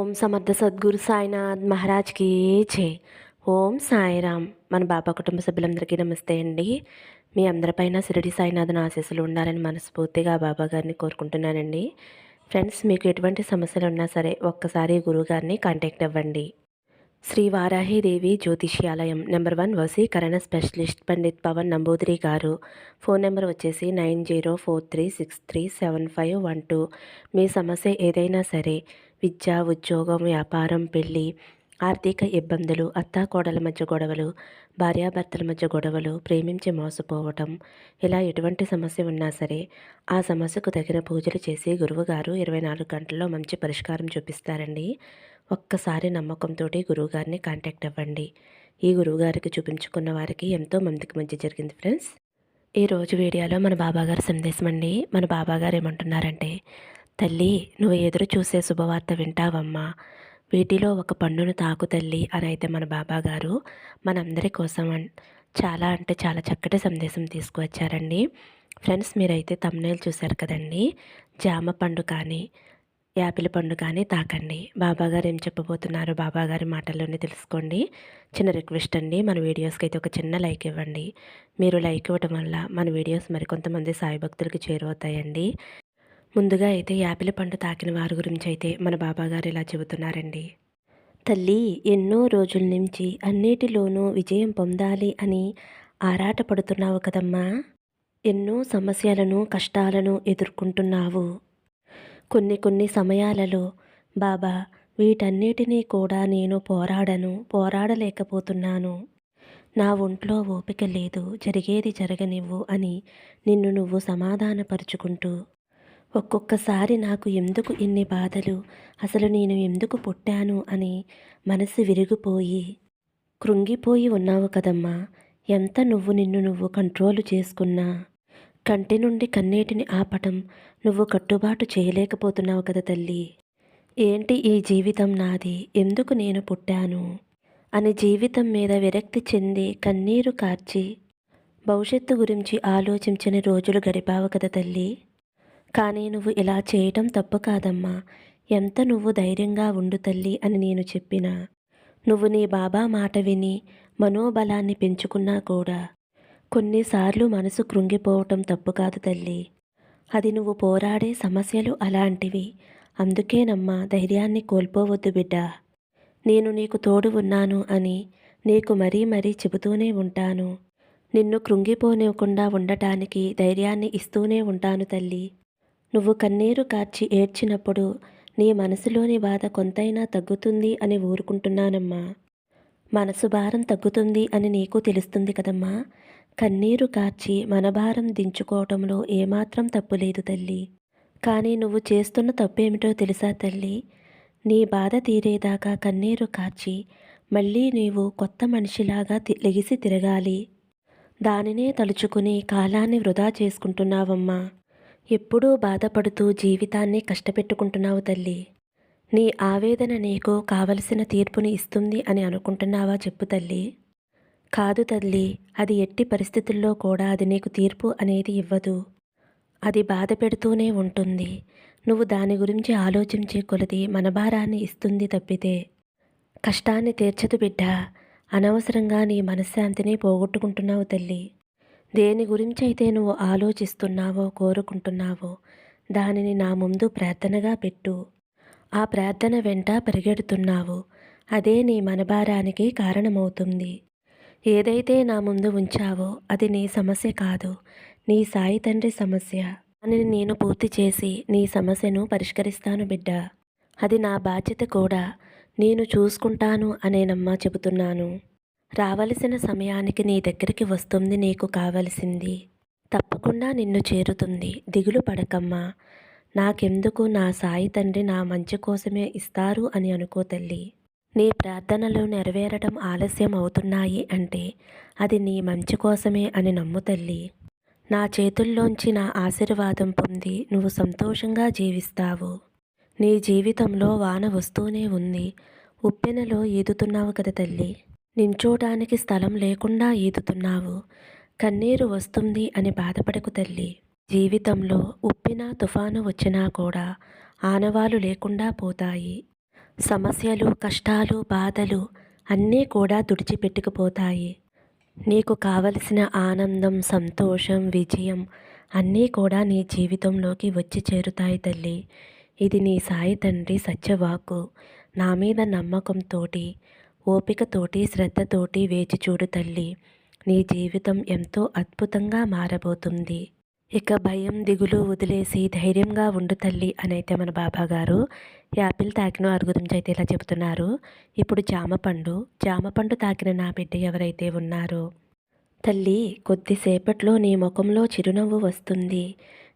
ఓం సమర్థ సద్గురు సాయినాథ్ మహారాజ్కి జై. ఓం సాయిరామ్. మన బాబా కుటుంబ సభ్యులందరికీ నమస్తే అండి. మీ అందరిపైన షిరిడి సాయినాథన్ ఆశీస్సులు ఉండాలని మనస్ఫూర్తిగా బాబా గారిని కోరుకుంటున్నానండి. ఫ్రెండ్స్ మీకు ఎటువంటి సమస్యలు ఉన్నా సరే ఒక్కసారి గురువుగారిని కాంటాక్ట్ అవ్వండి. శ్రీ వారాహిదేవి జ్యోతిష్యాలయం number one వసీకరణ specialist Pandit Pavan Namboodiri garu. Phone number వచ్చేసి nine zero four three six three seven five one two. మీ సమస్య ఏదైనా సరే విద్య ఉద్యోగం వ్యాపారం పెళ్ళి ఆర్థిక ఇబ్బందులు అత్తాకోడల మధ్య గొడవలు భార్యాభర్తల మధ్య గొడవలు ప్రేమించి మోసపోవటం. ఇలా ఎటువంటి సమస్య ఉన్నా సరే ఆ సమస్యకు తగిన పూజలు చేసి గురువుగారు ఇరవై నాలుగు గంటల్లో మంచి పరిష్కారం చూపిస్తారండి. ఒక్కసారి నమ్మకంతో గురువుగారిని కాంటాక్ట్ అవ్వండి. ఈ గురువుగారికి చూపించుకున్న వారికి ఎంతో మందికి మంచి జరిగింది ఫ్రెండ్స్. ఈరోజు వీడియోలో మన బాబాగారు సందేశం అండి మన బాబాగారు ఏమంటున్నారంటే తల్లి నువ్వు ఎదురు చూసే శుభవార్త వింటావమ్మా. వీటిలో ఒక పండును తాకు తల్లి అని అయితే మన బాబాగారు మనందరి కోసం చాలా అంటే చాలా చక్కటి సందేశం తీసుకువచ్చారండి. ఫ్రెండ్స్ మీరైతే తమ్నేలు చూశారు కదండి. జామ పండు కానీ యాపిల్ పండు కానీ తాకండి. బాబాగారు ఏం చెప్పబోతున్నారు? బాబాగారి మాటల్లోనే తెలుసుకోండి. చిన్న రిక్వెస్ట్ అండి మన వీడియోస్కి అయితే ఒక చిన్న లైక్ ఇవ్వండి. మీరు లైక్ ఇవ్వడం వల్ల మన వీడియోస్ మరికొంతమంది సాయి భక్తులకి చేరువవుతాయండి. ముందుగా అయితే యాపిల్ పండు తాకిన వారి గురించి అయితే మన బాబాగారు ఇలా చెబుతున్నారండి. తల్లి ఎన్నో రోజుల నుంచి అన్నిటిలోనూ విజయం పొందాలి అని ఆరాటపడుతున్నావు కదమ్మా. ఎన్నో సమస్యలను కష్టాలను ఎదుర్కొంటున్నావు. కొన్ని కొన్ని సమయాలలో బాబా వీటన్నిటినీ కూడా నేను పోరాడను పోరాడలేకపోతున్నాను. నా ఒంట్లో ఓపిక లేదు జరిగేది జరగనివ్వు అని నిన్ను నువ్వు సమాధానపరుచుకుంటూ ఒక్కొక్కసారి నాకు ఎందుకు ఇన్ని బాధలు? అసలు నేను ఎందుకు పుట్టాను? అని మనసు విరిగిపోయి కృంగిపోయి ఉన్నావు కదమ్మా. ఎంత నువ్వు నిన్ను నువ్వు కంట్రోలు చేసుకున్నా? కంటి నుండి కన్నీటిని ఆపటం నువ్వు కట్టుబాటు చేయలేకపోతున్నావు కదా తల్లి. ఏంటి ఈ జీవితం నాది? ఎందుకు నేను పుట్టాను? అని జీవితం మీద విరక్తి చెంది కన్నీరు కార్చి భవిష్యత్తు గురించి ఆలోచించని రోజులు గడిపావు కదా తల్లి. కానీ నువ్వు ఇలా చేయటం తప్పు కాదమ్మా. ఎంత నువ్వు ధైర్యంగా ఉండు తల్లి అని నేను చెప్పినా. నువ్వు నీ బాబా మాట విని మనోబలాన్ని పెంచుకున్నా కూడా కొన్నిసార్లు మనసు కృంగిపోవటం తప్పు కాదు తల్లి. అది నువ్వు పోరాడే సమస్యలు అలాంటివి. అందుకేనమ్మా ధైర్యాన్ని కోల్పోవద్దు బిడ్డ. నేను నీకు తోడు ఉన్నాను అని నీకు మరీ మరీ చెబుతూనే ఉంటాను. నిన్ను కృంగిపోనివ్వకుండా ఉండటానికి ధైర్యాన్ని ఇస్తూనే ఉంటాను తల్లి. నువ్వు కన్నీరు కార్చి ఏడ్చినప్పుడు నీ మనసులోని బాధ కొంతైనా తగ్గుతుంది అని ఊరుకుంటున్నానమ్మా. మనసు భారం తగ్గుతుంది అని నీకు తెలుస్తుంది కదమ్మా. కన్నీరు కార్చి మన భారం దించుకోవటంలో ఏమాత్రం తప్పులేదు తల్లి. కానీ నువ్వు చేస్తున్న తప్పేమిటో తెలుసా తల్లి? నీ బాధ తీరేదాకా కన్నీరు కార్చి మళ్ళీ నీవు కొత్త మనిషిలాగా లెగిసి తిరగాలి. దానినే తలుచుకుని కాలాన్ని వృధా చేసుకుంటున్నావమ్మా. ఎప్పుడూ బాధపడుతూ జీవితాన్ని కష్టపెట్టుకుంటున్నావు తల్లి. నీ ఆవేదన నీకు కావలసిన తీర్పుని ఇస్తుంది అని అనుకుంటున్నావా చెప్పు తల్లి. కాదు తల్లి అది ఎట్టి పరిస్థితుల్లో కూడా అది నీకు తీర్పు అనేది ఇవ్వదు. అది బాధ పెడుతూనే ఉంటుంది. నువ్వు దాని గురించి ఆలోచించే కొలది మన భారాన్ని ఇస్తుంది తప్పితే. కష్టాన్ని తీర్చదు బిడ్డ. అనవసరంగా నీ మనశ్శాంతిని పోగొట్టుకుంటున్నావు తల్లి. దేని గురించి అయితే నువ్వు ఆలోచిస్తున్నావో కోరుకుంటున్నావో దానిని నా ముందు ప్రార్థనగా పెట్టు. ఆ ప్రార్థన వెంట పరిగెడుతున్నావు. అదే నీ మనభారానికి కారణమవుతుంది. ఏదైతే నా ముందు ఉంచావో అది నీ సమస్య కాదు నీ సాయి తండ్రి సమస్య. దానిని నేను పూర్తి చేసి నీ సమస్యను పరిష్కరిస్తాను బిడ్డ. అది నా బాధ్యత కూడా నేను చూసుకుంటాను అనేనమ్మా చెబుతున్నాను. రావలసిన సమయానికి నీ దగ్గరికి వస్తుంది నీకు కావలసింది. తప్పకుండా నిన్ను చేరుతుంది. దిగులు పడకమ్మా. నాకెందుకు నా సాయి తండ్రి నా మంచి కోసమే ఇస్తారు అని అనుకో తల్లి. నీ ప్రార్థనలు నెరవేరడం ఆలస్యం అవుతున్నాయి అంటే అది నీ మంచి కోసమే అని నమ్ము తల్లి. నా చేతుల్లోంచి నా ఆశీర్వాదం పొంది నువ్వు సంతోషంగా జీవిస్తావు. నీ జీవితంలో వాన వస్తూనే ఉంది. ఉప్పెనలో ఈదుతున్నావు కదా తల్లి. నించోటానికి స్థలం లేకుండా ఈదుతున్నావు. కన్నీరు వస్తుంది అని బాధపడకు తల్లి. జీవితంలో ఉప్పిన తుఫాను వచ్చినా కూడా ఆనవాలు లేకుండా పోతాయి. సమస్యలు కష్టాలు బాధలు అన్నీ కూడా తుడిచిపెట్టుకుపోతాయి. నీకు కావలసిన ఆనందం సంతోషం విజయం అన్నీ కూడా నీ జీవితంలోకి వచ్చి చేరుతాయి తల్లి. ఇది నీ సాయి తండ్రి సత్యవాక్కు. నా మీద నమ్మకంతోటి ఓపికతోటి శ్రద్ధతోటి వేచి చూడు తల్లి. నీ జీవితం ఎంతో అద్భుతంగా మారబోతుంది. ఇక భయం దిగులు వదిలేసి ధైర్యంగా ఉండు తల్లి అనైతే మన బాబా గారు యాపిల్ తాకిన వారి అయితే ఇలా చెబుతున్నారు. ఇప్పుడు జామ పండు. జామ పండు తాకిన నా బిడ్డ ఎవరైతే ఉన్నారో? తల్లి కొద్దిసేపట్లో నీ ముఖంలో చిరునవ్వు వస్తుంది.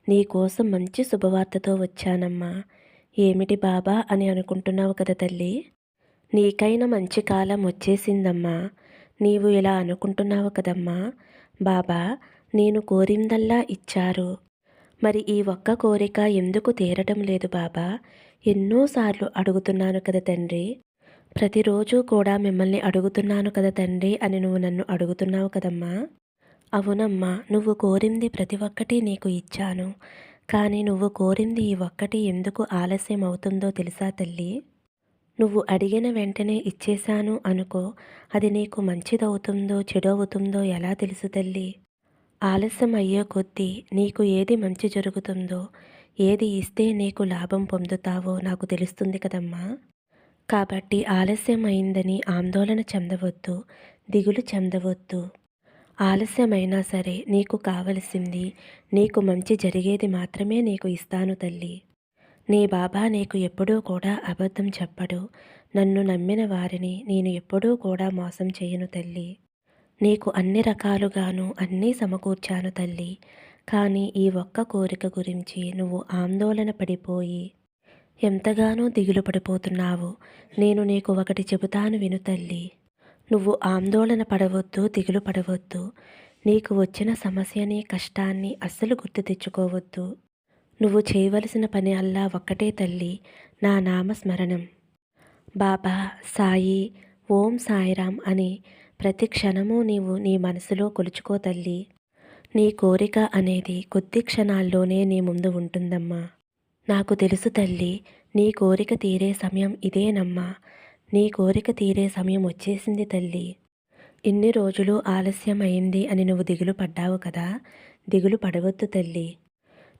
నీ కోసం మంచి శుభవార్తతో వచ్చానమ్మా. ఏమిటి బాబా అని అనుకుంటున్నావు కదా తల్లి? నీకైనా మంచి కాలం వచ్చేసిందమ్మా. నీవు ఇలా అనుకుంటున్నావు కదమ్మా. బాబా నేను కోరిందల్లా ఇచ్చారు. మరి ఈ ఒక్క కోరిక ఎందుకు తీరటం లేదు బాబా? ఎన్నోసార్లు అడుగుతున్నాను కదా తండ్రి. ప్రతిరోజు కూడా మిమ్మల్ని అడుగుతున్నాను కదా తండ్రి అని నువ్వు నన్ను అడుగుతున్నావు కదమ్మా. అవునమ్మా నువ్వు కోరింది ప్రతి ఒక్కటి నీకు ఇచ్చాను. కానీ నువ్వు కోరింది ఈ ఒక్కటి ఎందుకు ఆలస్యం అవుతుందో తెలుసా తల్లి? నువ్వు అడిగిన వెంటనే ఇచ్చేశాను అనుకో అది నీకు మంచిదవుతుందో చెడు అవుతుందో ఎలా తెలుసు తల్లి? ఆలస్యం అయ్యే కొద్దీ నీకు ఏది మంచి జరుగుతుందో ఏది ఇస్తే నీకు లాభం పొందుతావో నాకు తెలుస్తుంది కదమ్మా. కాబట్టి ఆలస్యం అయిందని ఆందోళన చెందవద్దు దిగులు చెందవద్దు. ఆలస్యమైనా సరే నీకు కావలసింది నీకు మంచి జరిగేది మాత్రమే నీకు ఇస్తాను తల్లి. నీ బాబా నీకు ఎప్పుడూ కూడా అబద్ధం చెప్పడు. నన్ను నమ్మిన వారిని నేను ఎప్పుడూ కూడా మోసం చేయను తల్లి. నీకు అన్ని రకాలుగాను అన్నీ సమకూర్చాను తల్లి. కానీ ఈ ఒక్క కోరిక గురించి నువ్వు ఆందోళన పడిపోయి ఎంతగానో దిగులు పడిపోతున్నావు. నేను నీకు ఒకటి చెబుతాను విను తల్లి. నువ్వు ఆందోళన పడవద్దు దిగులు పడవద్దు. నీకు వచ్చిన సమస్యని కష్టాన్ని అస్సలు గుర్తు తెచ్చుకోవద్దు. నువ్వు చేయవలసిన పని అల్లా ఒక్కటే తల్లి నా నామస్మరణం. బాబా సాయి ఓం సాయిరామ్ అని ప్రతి క్షణము నీవు నీ మనసులో కొలుచుకో తల్లి. నీ కోరిక అనేది కొద్ది క్షణాల్లోనే నీ ముందు ఉంటుందమ్మా. నాకు తెలుసు తల్లి నీ కోరిక తీరే సమయం ఇదేనమ్మా. నీ కోరిక తీరే సమయం వచ్చేసింది తల్లి. ఇన్ని రోజులు ఆలస్యం అయింది అని నువ్వు దిగులు పడ్డావు కదా దిగులు పడవద్దు తల్లి.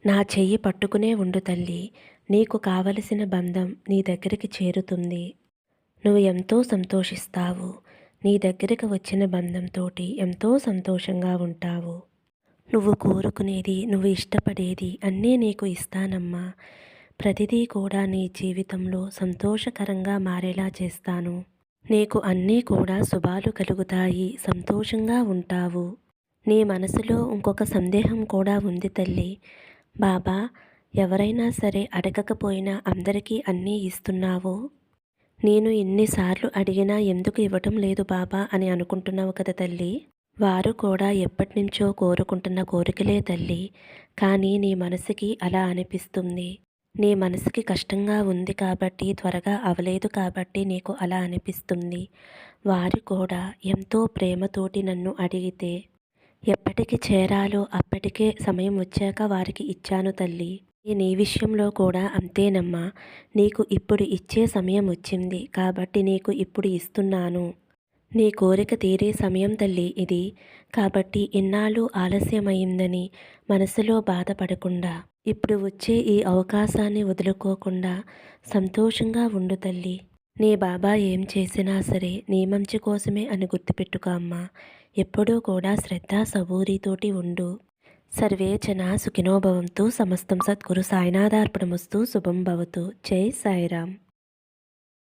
నా చెయ్యి పట్టుకునే ఉండు తల్లి నీకు కావలసిన బంధం నీ దగ్గరికి చేరుతుంది. నువ్వు ఎంతో సంతోషిస్తావు నీ దగ్గరికి వచ్చిన బంధంతో ఎంతో సంతోషంగా ఉంటావు. నువ్వు కోరుకునేది నువ్వు ఇష్టపడేది అన్నీ నీకు ఇస్తానమ్మా. ప్రతిదీ కూడా నీ జీవితంలో సంతోషకరంగా మారేలా చేస్తాను. నీకు అన్నీ కూడా శుభాలు కలుగుతాయి సంతోషంగా ఉంటావు. నీ మనసులో ఇంకొక సందేహం కూడా ఉంది తల్లి బాబా ఎవరైనా సరే అడగకపోయినా అందరికీ అన్నీ ఇస్తున్నావు? నేను ఎన్నిసార్లు అడిగినా ఎందుకు ఇవ్వటం లేదు బాబా అని అనుకుంటున్నావు కదా తల్లి. వారు కూడా ఎప్పటినుంచో కోరుకుంటున్న కోరికలే తల్లి. కానీ నీ మనసుకి అలా అనిపిస్తుంది. నీ మనసుకి కష్టంగా ఉంది కాబట్టి త్వరగా అవలేదు కాబట్టి నీకు అలా అనిపిస్తుంది. వారు కూడా ఎంతో ప్రేమతోటి నన్ను అడిగితే ఎప్పటికి చేరాలో అప్పటికే సమయం వచ్చాక వారికి ఇచ్చాను తల్లి. నీ విషయంలో కూడా అంతేనమ్మా. నీకు ఇప్పుడు ఇచ్చే సమయం వచ్చింది కాబట్టి నీకు ఇప్పుడు ఇస్తున్నాను. నీ కోరిక తీరే సమయం తల్లి ఇది. కాబట్టి ఇన్నాళ్ళు ఆలస్యమైందని మనసులో బాధపడకుండా ఇప్పుడు వచ్చే ఈ అవకాశాన్ని వదులుకోకుండా సంతోషంగా ఉండు తల్లి. నీ బాబా ఏం చేసినా సరే నీ మంచి కోసమే అని గుర్తుపెట్టుకో అమ్మా. ఎప్పుడూ కూడా శ్రద్ధ సబూరితోటి ఉండు. సర్వే జనా సుఖినోభవంతు సమస్తం సద్గురు సాయినాథార్పణమస్తు శుభం భవతు. జై సాయిరామ్.